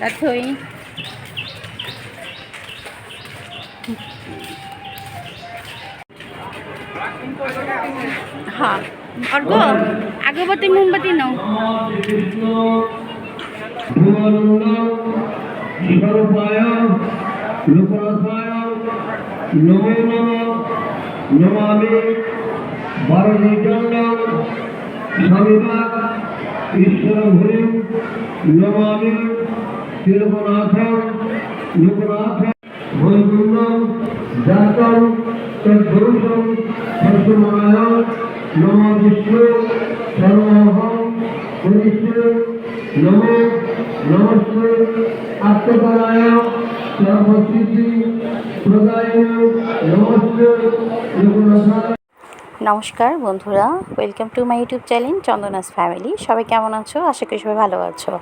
Latoy. হ্যাঁ। অর্ঘ আগরবাতি মোমবাতি নাও। স্বরূপায় লোকরসায় নমো নম নমামি। ভারতীচন্ড স্বামীবাগ ঈশ্বর নমস্কার বন্ধুরা welcome to my YouTube channel Chandana's family সবাই কেমন আছো? আশা করি সবাই ভালো আছো।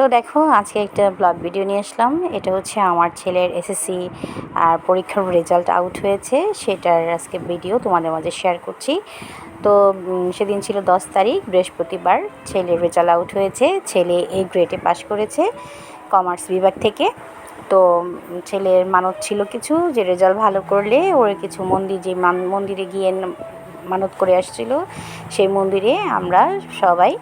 তো দেখো, আজকে একটা ব্লগ ভিডিও নিয়ে আসলাম। এটা হচ্ছে আমার ছেলের এসএসসি আর পরীক্ষার রেজাল্ট আউট হয়েছে। সেটার আজকে ভিডিও তোমাদের মাঝে শেয়ার করছি। তো সেদিন ছিল দশ তারিখ, বৃহস্পতিবার ছেলের রেজাল্ট আউট হয়েছে। ছেলে এ গ্রেডে পাশ করেছে কমার্স বিভাগ থেকে। তো ছেলের মানত ছিল কিছু যে রেজাল্ট ভালো করলে ওর কিছু মন্দির যে মান- মন্দিরে গিয়ে মানত করে আসছিল। সেই মন্দিরে আমরা সবাই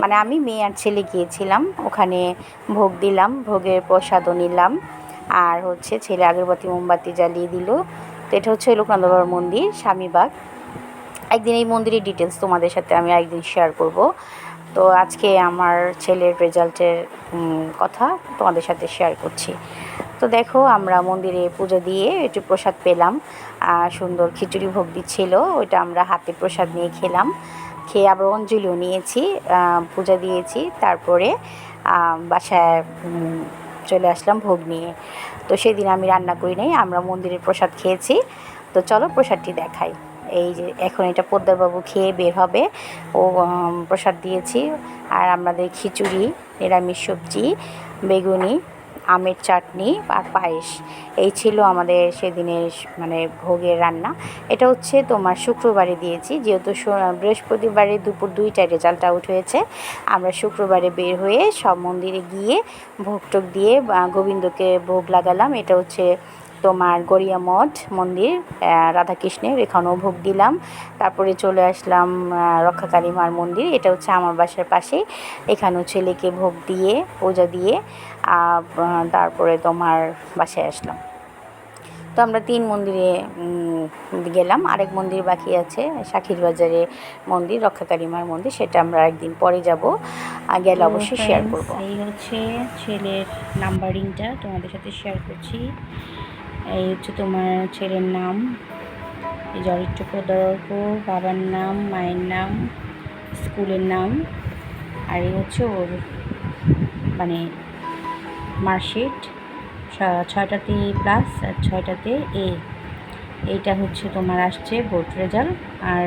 মানে আমি, মেয়ে আর ছেলে গিয়েছিলাম। ওখানে ভোগ দিলাম, ভোগের প্রসাদও নিলাম। আর হচ্ছে ছেলে আগরবাতি, মোমবাতি জ্বালিয়ে দিল। তো এটা হচ্ছে লোকনাথ মন্দির স্বামীবাগ একদিন এই মন্দিরের ডিটেলস তোমাদের সাথে আমি একদিন শেয়ার করব। তো আজকে আমার ছেলের রেজাল্টের কথা তোমাদের সাথে শেয়ার করছি। তো দেখো, আমরা মন্দিরে পুজো দিয়ে একটু প্রসাদ পেলাম। আর সুন্দর খিচুড়ি ভোগ দিচ্ছিল, ওইটা আমরা হাতে প্রসাদ নিয়ে খেলাম। খেয়ে আবার অঞ্জলিও নিয়েছি পূজা দিয়েছি। তারপরে বাসায় চলে আসলাম ভোগ নিয়ে। তো সেদিন আমি রান্না করি নাই, আমরা মন্দিরের প্রসাদ খেয়েছি। তো চলো প্রসাদটি দেখাই। এই যে, এখন এটা পোদ্দারবাবু খেয়ে বের হবে। ও প্রসাদ দিয়েছি। আর আমাদের খিচুড়ি, নিরামিষ সবজি, বেগুনি আমের চাটনি আর পায়েস। এই ছিল আমাদের সেদিনের মানে ভোগের রান্না। এটা হচ্ছে তোমার শুক্রবারে দিয়েছি, যেহেতু বৃহস্পতিবারে দুপুর দুইটায় রেজাল্ট আউট হয়েছে। আমরা শুক্রবারে বের হয়ে সব মন্দিরে গিয়ে ভোগটোক দিয়ে গোবিন্দকে ভোগ লাগালাম। এটা হচ্ছে তোমার গড়িয়া মঠ মন্দির রাধাকৃষ্ণের এখানেও ভোগ দিলাম। তারপরে চলে আসলাম রক্ষাকালী মার মন্দির এটা হচ্ছে আমার বাসার পাশেই এখানেও ছেলেকে ভোগ দিয়ে পূজা দিয়ে তারপরে তোমার বাসায় আসলাম। তো আমরা তিন মন্দিরে গেলাম। আরেক মন্দির বাকি আছে শাখির বাজারে মন্দির রক্ষাকালী মার মন্দির সেটা আমরা একদিন পরে যাব। গেলে অবশ্যই শেয়ার করব। এই হচ্ছে ছেলের নাম্বারিংটা তোমাদের সাথে শেয়ার করছি। এই হচ্ছে তোমার ছেলের নাম। এই জরিত্র প্রদর্ক বাবার নাম, মায়ের নাম, স্কুলের নাম। আর এই হচ্ছে ওর মানে মার্কশিট। ছয়টাতে প্লাস আর ছয়টাতে এ এইটা হচ্ছে তোমার আসছে বোর্ড রেজাল্ট আর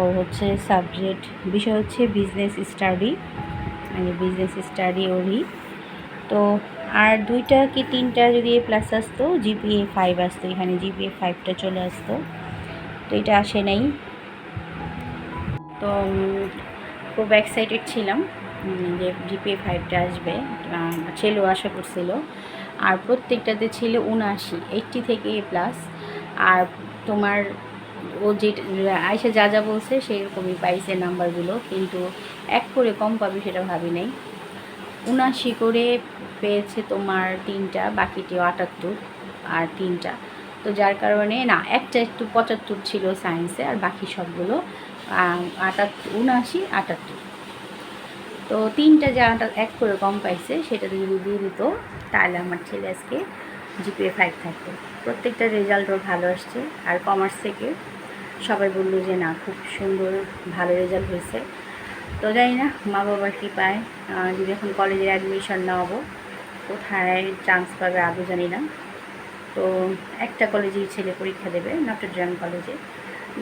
ওর হচ্ছে সাবজেক্ট বিষয় হচ্ছে বিজনেস স্টাডি মানে বিজনেস স্টাডি ওরই। তো আর দুইটা কি তিনটা যদি এ প্লাস আসতো জিপিএ ফাইভ আসতো, এখানে জিপিএ ফাইভটা চলে আসতো। তো এটা আসে নাই। তো খুব এক্সাইটেড ছিলাম যে জিপিএ ফাইভটা আসবে। ছেলেও আশা করছিল। আর প্রত্যেকটাতে ছিল উনআশি এইটটি থেকে এ প্লাস আর তোমার, ও যে আয়সা যা যা বলছে সেরকমই পাইছে নাম্বারগুলো কিন্তু এক করে কম পাবে সেটা ভাবি নাই। উনআশি করে পেয়েছে তোমার তিনটা বাকিটিও আটাত্তর আর তিনটা। তো যার কারণে, না, একটা একটু পঁচাত্তর ছিল সায়েন্সে আর বাকি সবগুলো আটাত্তর উনআশি আটাত্তর। তো তিনটা যে আটা, এক করে কম পাইছে, সেটা যদি দিয়ে দিত, তাহলে আমার ছেলে আজকে জিপিএ ফাইভ থাকতো। প্রত্যেকটা রেজাল্টও ভালো আসছে। আর কমার্স থেকে সবাই বলল যে, না, খুব সুন্দর, ভালো রেজাল্ট হয়েছে। তো জানি না মা বাবা কী পায়। যদি এখন কলেজে অ্যাডমিশন নেওয়াবো কোথায় চান্স পাবে আদৌ জানি না। তো একটা কলেজেই ছেলে পরীক্ষা দেবে নটরডেম কলেজে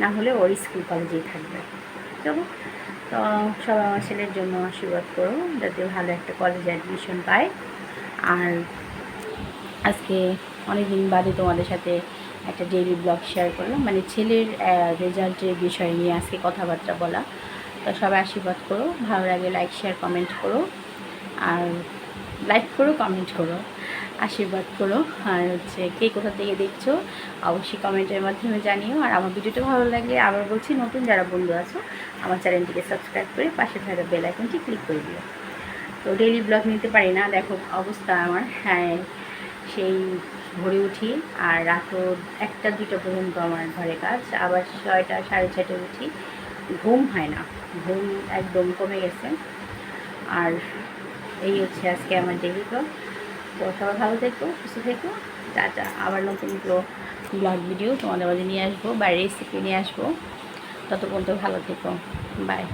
না হলে ওর স্কুল কলেজেই থাকবে। চলো তো সবাই আমার ছেলের জন্য আশীর্বাদ করো, যাতে ভালো একটা কলেজে অ্যাডমিশন পায়। আর আজকে অনেক দিন বাদে তোমাদের সাথে একটা ডেইলি ব্লগ শেয়ার করলাম। মানে ছেলের রেজাল্টের বিষয় নিয়ে আজকে কথাবার্তা বলা। তো সবাই আশীর্বাদ করো। ভালো লাগে লাইক শেয়ার কমেন্ট করো। আর লাইক করো কমেন্ট করো। আশীর্বাদ করো। আর হচ্ছে, কে কোথা থেকে দেখছ, অবশ্যই কমেন্টের মাধ্যমে জানিও। আর আমার ভিডিওটা ভালো লাগলে আবার বলছি, নতুন যারা বন্ধু আছো, আমার চ্যানেলটিকে সাবস্ক্রাইব করে পাশে থাকা বেল আইকনটি ক্লিক করে দিও। তো ডেলি ব্লগ নিতে পারি না, দেখো অবস্থা আমার। হ্যাঁ সেই ভোরে উঠি আর রাতও একটা দুটো পর্যন্ত আমার ঘরে কাজ। আবার ছয়টা, সাড়ে ছয়টায় উঠি। ঘুম হয় না। ঘুম একদম কমে গেছে। আর এই হচ্ছে আজকে আমার ডেলি ব্লগ তো সবাই ভালো থেকো, সুস্থ থেকো। টাটা, আবার নতুন ব্লগ ভিডিও তোমাদের মাঝে নিয়ে আসব বা রেসিপি নিয়ে আসব। ততক্ষণ তো ভালো থেকো। বাই